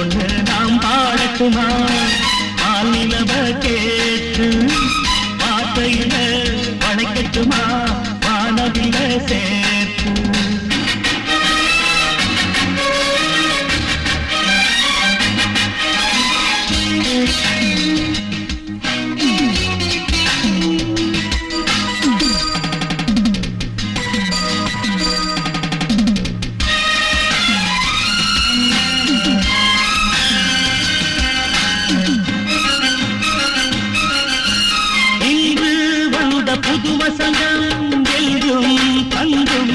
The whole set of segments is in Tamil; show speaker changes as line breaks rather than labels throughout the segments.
பாட்டு ஒண்ணு நாம் பாடட்டுமா? பால் நிலவ கேட்டு வார்த்தையில வணக்கட்டுமா வசந்தம் எங்கும் தங்கும்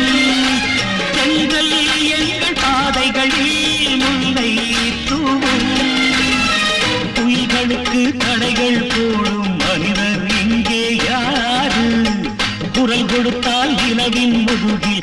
எங்கள் எங்கள் பாதைகளில் முல்லை தூவும். புயல்களுக்கு தடைகள் போடும் மனிதர் இங்கே யாரு? குரல் கொடுத்தால் இலவின் முதுகி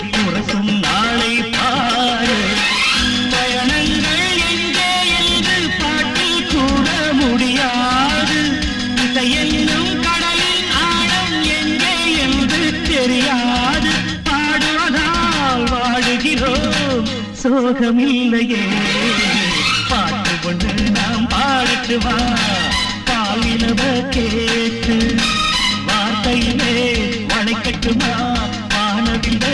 சோகமில்லையே. பாட்டு கொண்டு நாம் பாடட்டுமா? பாலினவ கேட்டு வார்த்தையிலே வளைக்கட்டுமா? வானவில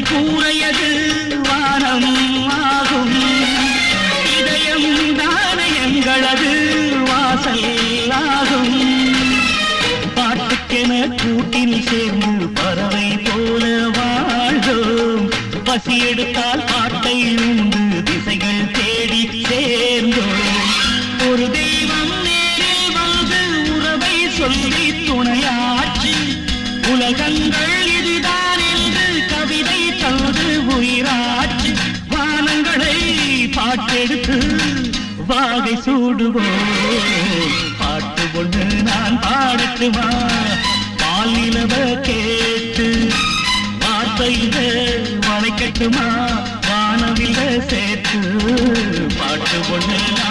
எங்கள் கூறையது வானம் ஆகும். இதயம் தான எங்களது வாசல் ஆகும். பாட்டுக்கென கூட்டில் சேர்ந்து பறவை போல வாழ்ந்தோம். பசி எடுத்தால் பாட்டை உண்டு திசைகள் தேடி சேர்ந்தோம். ஒரு தெய்வம் நேரில் வந்து உறவை சொல்லி துணையாற்றி உலகங்கள் பாட்டெடுத்து வாகை சூடுவோம். பாட்டு ஒன்று நான் பாடட்டுமா? பால் நிலவ கேட்டு வார்த்தையில வளைக்கட்டுமா? வானவில சேர்த்து பாட்டு ஒன்று நாம்